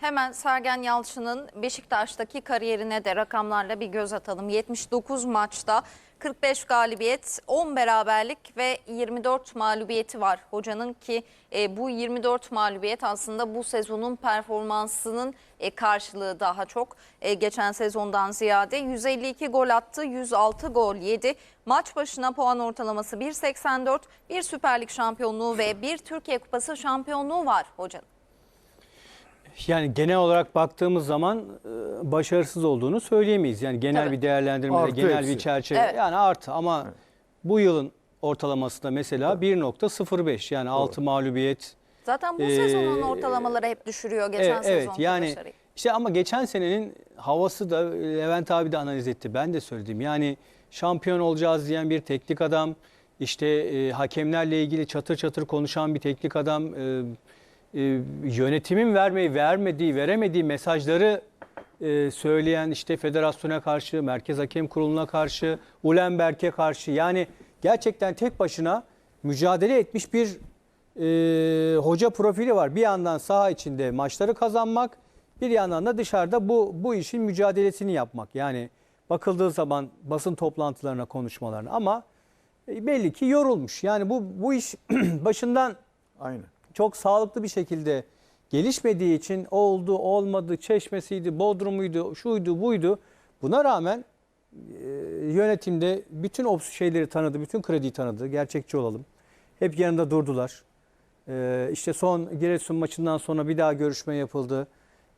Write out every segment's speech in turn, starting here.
Hemen Sergen Yalçın'ın Beşiktaş'taki kariyerine de rakamlarla bir göz atalım. 79 maçta 45 galibiyet, 10 beraberlik ve 24 mağlubiyeti var hocanın ki e, bu 24 mağlubiyet aslında bu sezonun performansının e, karşılığı daha çok. E, geçen sezondan ziyade 152 gol attı, 106 gol yedi. Maç başına puan ortalaması 1.84, bir Süper Lig şampiyonluğu ve bir Türkiye Kupası şampiyonluğu var hocanın. Yani genel olarak baktığımız zaman e, başarısız olduğunu söyleyemeyiz. Yani genel Tabii. bir değerlendirmede, Artı genel eksi. bir çerçeve. Evet. Yani artı ama bu yılın ortalaması da mesela 1.05 yani 6 mağlubiyet. Zaten bu Ee, sezonun ortalamaları hep düşürüyor geçen Evet, sezon. evet yani işte ama geçen senenin havası da Levent abi de analiz etti. Ben de söyledim. Yani şampiyon olacağız diyen bir teknik adam, işte e, hakemlerle ilgili çatır çatır konuşan bir teknik adam, e, e, yönetimin vermeyi, vermediği, veremediği mesajları e, söyleyen işte federasyona karşı, Merkez Hakem Kurulu'na karşı, Ulenberg'e karşı yani gerçekten tek başına mücadele etmiş bir e, hoca profili var. Bir yandan saha içinde maçları kazanmak, bir yandan da dışarıda bu bu işin mücadelesini yapmak. Yani bakıldığı zaman basın toplantılarına, konuşmalarına ama belli ki yorulmuş. Yani bu bu iş başından Aynen. Çok sağlıklı bir şekilde gelişmediği için oldu, olmadı, çeşmesiydi, bodrumuydu, şuydu, buydu. Buna rağmen e, yönetimde bütün o şeyleri tanıdı, bütün krediyi tanıdı. Gerçekçi olalım. Hep yanında durdular. E, işte son Giresun maçından sonra bir daha görüşme yapıldı.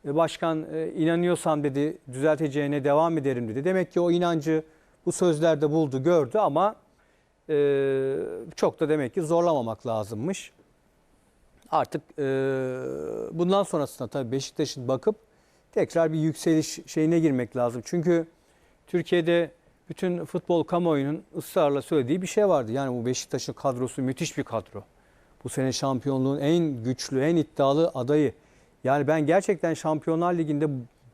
E, Başkan e, inanıyorsam dedi düzelteceğine devam ederim dedi. Demek ki o inancı bu sözlerde buldu, gördü ama e, çok da demek ki zorlamamak lazımmış. Artık e, bundan sonrasında tabii Beşiktaş'ın bakıp tekrar bir yükseliş şeyine girmek lazım. Çünkü Türkiye'de bütün futbol kamuoyunun ısrarla söylediği bir şey vardı. Yani bu Beşiktaş'ın kadrosu müthiş bir kadro. Bu sene şampiyonluğun en güçlü, en iddialı adayı. Yani ben gerçekten Şampiyonlar Ligi'nde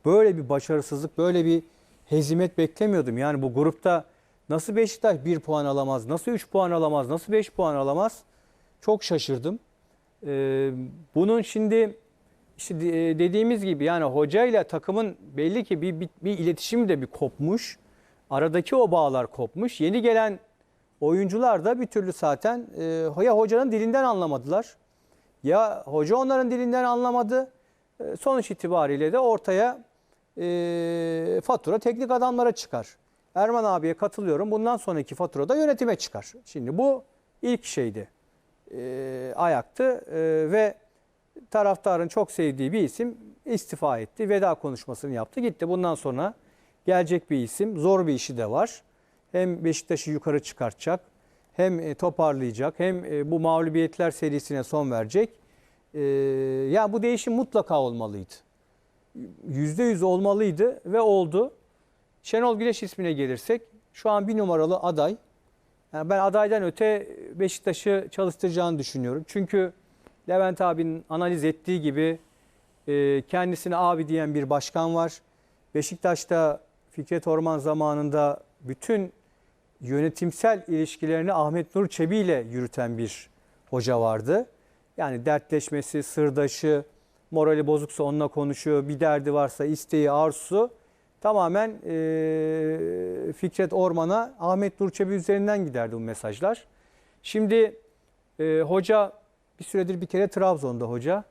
böyle bir başarısızlık, böyle bir hezimet beklemiyordum. Yani bu grupta nasıl Beşiktaş 1 puan alamaz, nasıl 3 puan alamaz, nasıl 5 puan alamaz? Çok şaşırdım. Ee, bunun şimdi işte de- dediğimiz gibi yani hoca ile takımın belli ki bir, bir, bir iletişim de bir kopmuş. Aradaki o bağlar kopmuş. Yeni gelen oyuncular da bir türlü zaten e, ya hocanın dilinden anlamadılar. Ya hoca onların dilinden anlamadı. E, sonuç itibariyle de ortaya e, fatura teknik adamlara çıkar. Erman abiye katılıyorum. Bundan sonraki fatura da yönetime çıkar. Şimdi bu ilk şeydi e, ayaktı e, ve taraftarın çok sevdiği bir isim istifa etti. Veda konuşmasını yaptı. Gitti. Bundan sonra gelecek bir isim. Zor bir işi de var. Hem Beşiktaş'ı yukarı çıkartacak, hem e, toparlayacak, hem e, bu mağlubiyetler serisine son verecek. E, ya bu değişim mutlaka olmalıydı. %100 olmalıydı ve oldu. Şenol Güneş ismine gelirsek şu an bir numaralı aday. Yani ben adaydan öte Beşiktaş'ı çalıştıracağını düşünüyorum. Çünkü Levent abinin analiz ettiği gibi e, kendisine abi diyen bir başkan var. Beşiktaş'ta Fikret Orman zamanında bütün yönetimsel ilişkilerini Ahmet Nur Çebi ile yürüten bir hoca vardı. Yani dertleşmesi, sırdaşı, morali bozuksa onunla konuşuyor, bir derdi varsa isteği, arzusu tamamen e, Fikret Orman'a Ahmet Nur Çebi üzerinden giderdi bu mesajlar. Şimdi e, hoca bir süredir bir kere Trabzon'da hoca.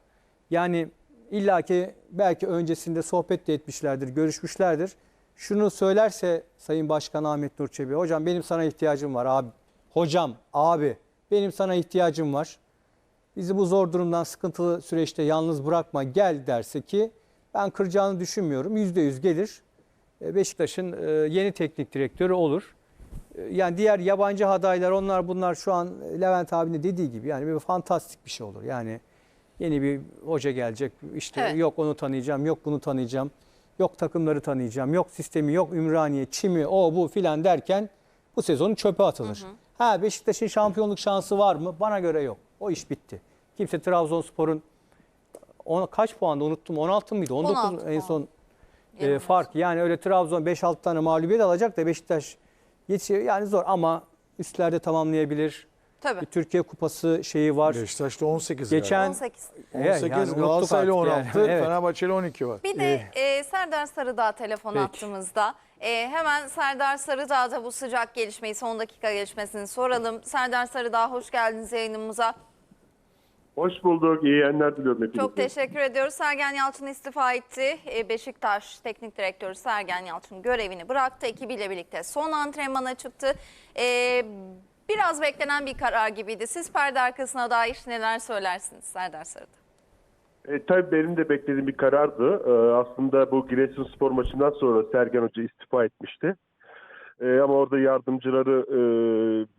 Yani illaki belki öncesinde sohbet de etmişlerdir, görüşmüşlerdir. Şunu söylerse Sayın Başkan Ahmet Nur Çebi, hocam benim sana ihtiyacım var abi. Hocam, abi benim sana ihtiyacım var. Bizi bu zor durumdan sıkıntılı süreçte yalnız bırakma gel derse ki ben kıracağını düşünmüyorum. Yüzde yüz gelir. E, Beşiktaş'ın e, yeni teknik direktörü olur. E, Yani diğer yabancı adaylar onlar bunlar şu an Levent abinin dediği gibi yani bir fantastik bir şey olur. Yani yeni bir hoca gelecek işte Evet. yok onu tanıyacağım yok bunu tanıyacağım yok takımları tanıyacağım yok sistemi yok Ümraniye çimi o bu filan derken bu sezonu çöpe atılır. Ha Beşiktaş'ın şampiyonluk şansı var mı? Bana göre yok. O iş bitti. Kimse Trabzonspor'un kaç puanda unuttum 16 mıydı 19 16 en son e, fark. Yani öyle Trabzon 5-6 tane mağlubiyet alacak da Beşiktaş yetişiyor. Yani zor ama üstlerde tamamlayabilir. Tabii. Bir Türkiye Kupası şeyi var. Beşiktaş'ta 18 Geçen 18. Evet, 18 yani unuttuk Galatasaray'la artık 16, yani. Evet. Fenerbahçe'yle 12 var. Bir de e, Serdar Sarıdağ telefon Peki. attığımızda. E, hemen Serdar Sarıdağ'da bu sıcak gelişmeyi, son dakika gelişmesini soralım. Serdar Sarıdağ hoş geldiniz yayınımıza. Hoş bulduk. İyi yayınlar diliyorum hepinize. Çok teşekkür ediyoruz. Sergen Yalçın istifa etti. E, Beşiktaş Teknik Direktörü Sergen Yalçın görevini bıraktı. Ekibiyle birlikte son antrenmana çıktı. E, biraz beklenen bir karar gibiydi. Siz perde arkasına dair neler söylersiniz Serdar Sarıdağ? E, tabii benim de beklediğim bir karardı. E, aslında bu Giresunspor maçından sonra Sergen Hoca istifa etmişti. E, ama orada yardımcıları e,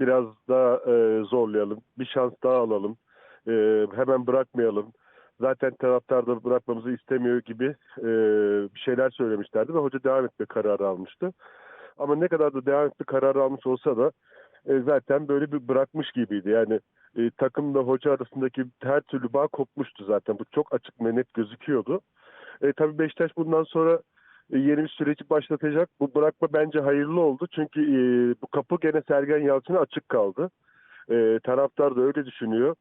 biraz daha e, zorlayalım. Bir şans daha alalım. E, hemen bırakmayalım. Zaten taraftar da bırakmamızı istemiyor gibi e, bir şeyler söylemişlerdi ve hoca devam etme kararı almıştı. Ama ne kadar da devam etme kararı almış olsa da e, zaten böyle bir bırakmış gibiydi. Yani e, takımla hoca arasındaki her türlü bağ kopmuştu zaten. Bu çok açık ve net gözüküyordu. E, tabii Beşiktaş bundan sonra e, yeni bir süreci başlatacak. Bu bırakma bence hayırlı oldu. Çünkü e, bu kapı gene Sergen Yalçın'a açık kaldı. E, taraftar da öyle düşünüyor.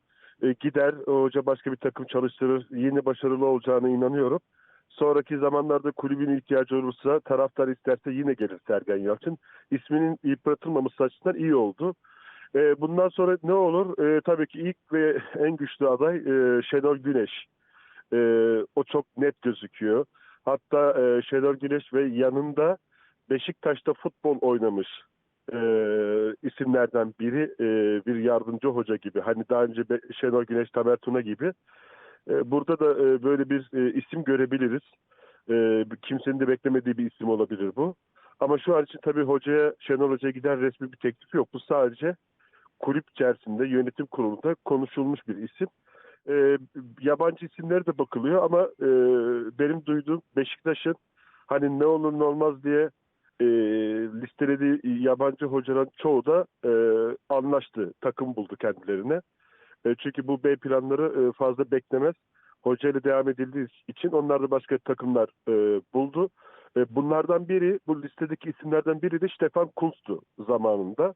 E, gider hoca başka bir takım çalıştırır. Yine başarılı olacağına inanıyorum. Sonraki zamanlarda kulübün ihtiyacı olursa taraftar isterse yine gelir Sergen Yalçın. İsminin yıpratılmaması açısından iyi oldu. E, bundan sonra ne olur? E, tabii ki ilk ve en güçlü aday e, Şenol Güneş. O çok net gözüküyor. Hatta e, Şenol Güneş ve yanında Beşiktaş'ta futbol oynamış e, isimlerden biri e, bir yardımcı hoca gibi. Hani daha önce Be- Şenol Güneş, Tamer Tuna gibi. E, burada da e, böyle bir e, isim görebiliriz. E, kimsenin de beklemediği bir isim olabilir bu. Ama şu an için tabii hocaya, Şenol Hoca'ya giden resmi bir teklif yok. Bu sadece kulüp içerisinde yönetim kurulunda konuşulmuş bir isim. E, yabancı isimlere de bakılıyor ama e, benim duyduğum Beşiktaş'ın hani ne olur ne olmaz diye e, listelediği yabancı hocaların çoğu da e, anlaştı, takım buldu kendilerine. E, çünkü bu B planları e, fazla beklemez. Hocayla devam edildiği için onlar da başka takımlar e, buldu. E, bunlardan biri, bu listedeki isimlerden biri de Stefan Kuntz'tu zamanında.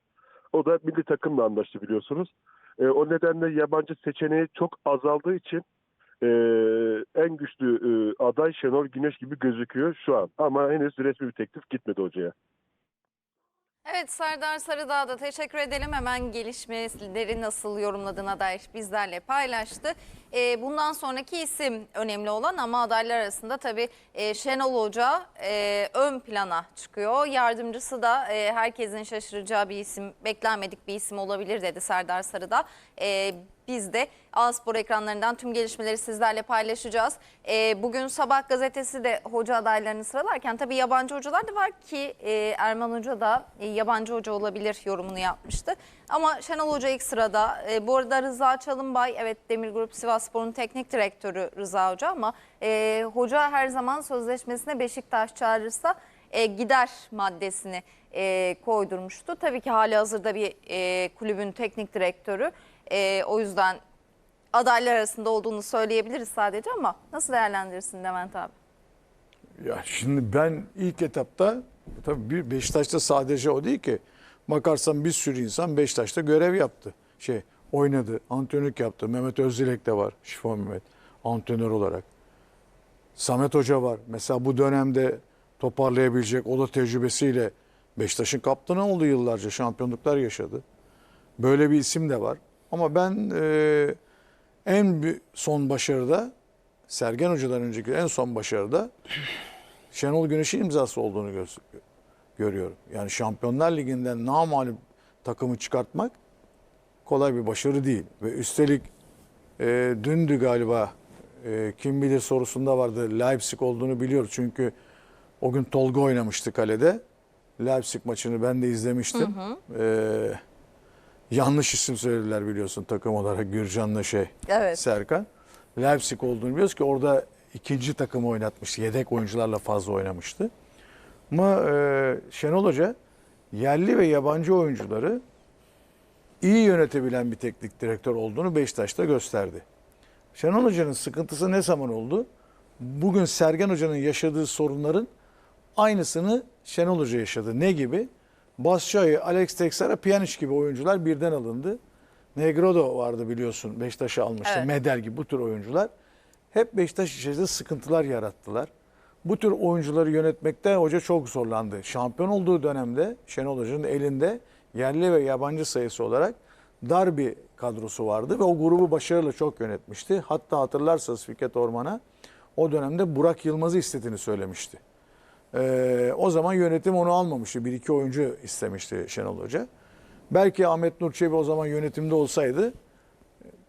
O da milli takımla anlaştı biliyorsunuz. E, o nedenle yabancı seçeneği çok azaldığı için e, en güçlü e, aday Şenol Güneş gibi gözüküyor şu an. Ama henüz resmi bir teklif gitmedi hocaya. Evet Serdar Sarıdağ da teşekkür edelim. Hemen gelişmeleri nasıl yorumladığına dair bizlerle paylaştı. Ee, bundan sonraki isim önemli olan ama adaylar arasında tabii e, Şenol Hoca e, ön plana çıkıyor. Yardımcısı da e, herkesin şaşıracağı bir isim, beklenmedik bir isim olabilir dedi Serdar Sarıdağ. E, biz de A-Spor ekranlarından tüm gelişmeleri sizlerle paylaşacağız. Ee, bugün Sabah gazetesi de hoca adaylarını sıralarken tabii yabancı hocalar da var ki e, Erman Hoca da e, yabancı hoca olabilir yorumunu yapmıştı. Ama Şenol Hoca ilk sırada. E, bu arada Rıza Çalınbay evet Demir Grup Sivasspor'un teknik direktörü Rıza Hoca ama e, hoca her zaman sözleşmesine Beşiktaş çağırırsa e, gider maddesini e, koydurmuştu. Tabii ki hali hazırda bir e, kulübün teknik direktörü. E, o yüzden adaylar arasında olduğunu söyleyebiliriz sadece ama nasıl değerlendirirsin Levent abi? Ya şimdi ben ilk etapta tabii bir Beşiktaş'ta sadece o değil ki. Bakarsan bir sürü insan Beşiktaş'ta görev yaptı. Şey oynadı, antrenörlük yaptı. Mehmet Özdilek de var, Şifo Mehmet antrenör olarak. Samet Hoca var. Mesela bu dönemde toparlayabilecek o da tecrübesiyle Beşiktaş'ın kaptanı oldu yıllarca. Şampiyonluklar yaşadı. Böyle bir isim de var. Ama ben e, en son başarıda Sergen Hoca'dan önceki en son başarıda Şenol Güneş'in imzası olduğunu göz- görüyorum. Yani Şampiyonlar Ligi'nden namalip takımı çıkartmak kolay bir başarı değil. Ve üstelik e, dündü galiba e, kim bilir sorusunda vardı Leipzig olduğunu biliyoruz. Çünkü o gün Tolga oynamıştı kalede. Leipzig maçını ben de izlemiştim. E, yanlış isim söylediler biliyorsun takım olarak Gürcan'la şey Evet. Serkan. Leipzig olduğunu biliyoruz ki orada ikinci takımı oynatmıştı. Yedek oyuncularla fazla oynamıştı. Ama e, Şenol Hoca yerli ve yabancı oyuncuları iyi yönetebilen bir teknik direktör olduğunu Beşiktaş'ta gösterdi. Şenol Hoca'nın sıkıntısı ne zaman oldu? Bugün Sergen Hoca'nın yaşadığı sorunların aynısını Şenol Hoca yaşadı. Ne gibi? Basçayı, Alex Texera, Pjanic gibi oyuncular birden alındı. Negrodo vardı biliyorsun. Beşiktaş'ı almıştı. Evet. Medel gibi bu tür oyuncular. Hep Beşiktaş içerisinde sıkıntılar yarattılar. Bu tür oyuncuları yönetmekte hoca çok zorlandı. Şampiyon olduğu dönemde Şenol Hoca'nın elinde yerli ve yabancı sayısı olarak dar bir kadrosu vardı ve o grubu başarılı çok yönetmişti. Hatta hatırlarsanız Fikret Orman'a o dönemde Burak Yılmaz'ı istediğini söylemişti. Ee, o zaman yönetim onu almamıştı. Bir iki oyuncu istemişti Şenol Hoca. Belki Ahmet Nur Çebi o zaman yönetimde olsaydı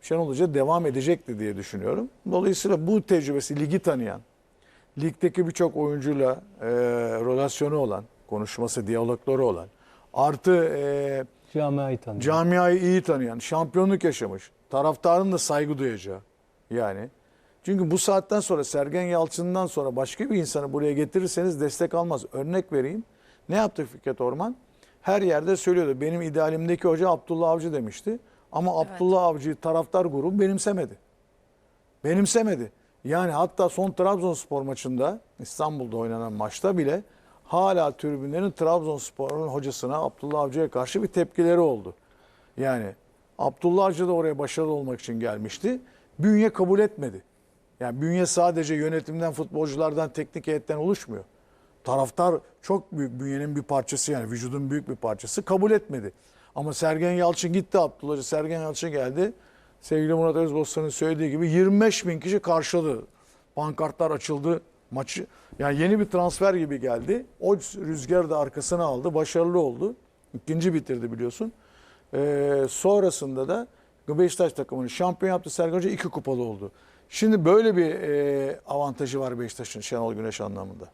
Şenol Hoca devam edecekti diye düşünüyorum. Dolayısıyla bu tecrübesi ligi tanıyan, ligdeki birçok oyuncuyla e, relasyonu olan, konuşması, diyalogları olan, artı e, Camiayı tanıyor. camiayı iyi tanıyan, şampiyonluk yaşamış, taraftarın da saygı duyacağı yani. Çünkü bu saatten sonra Sergen Yalçın'dan sonra başka bir insanı buraya getirirseniz destek almaz. Örnek vereyim. Ne yaptı Fikret Orman? Her yerde söylüyordu. Benim idealimdeki hoca Abdullah Avcı demişti. Ama Abdullah Avcı'yı taraftar grubu benimsemedi. Benimsemedi. Yani hatta son Trabzonspor maçında İstanbul'da oynanan maçta bile hala tribünlerin Trabzonspor'un hocasına Abdullah Avcı'ya karşı bir tepkileri oldu. Yani Abdullah Avcı da oraya başarılı olmak için gelmişti. Bünye kabul etmedi. Yani bünye sadece yönetimden, futbolculardan, teknik heyetten oluşmuyor. Taraftar çok büyük bünyenin bir parçası yani vücudun büyük bir parçası kabul etmedi. Ama Sergen Yalçın gitti Abdullah Avcı, Sergen Yalçın geldi. Sevgili Murat Özbostan'ın söylediği gibi 25 bin kişi karşıladı. Pankartlar açıldı. Maçı yani yeni bir transfer gibi geldi. O rüzgarı da arkasına aldı. Başarılı oldu. İkinci bitirdi biliyorsun. Ee, sonrasında da Beşiktaş takımını şampiyon yaptı. Sergen Hoca iki kupalı oldu. Şimdi böyle bir e, avantajı var Beşiktaş'ın Şenol Güneş anlamında.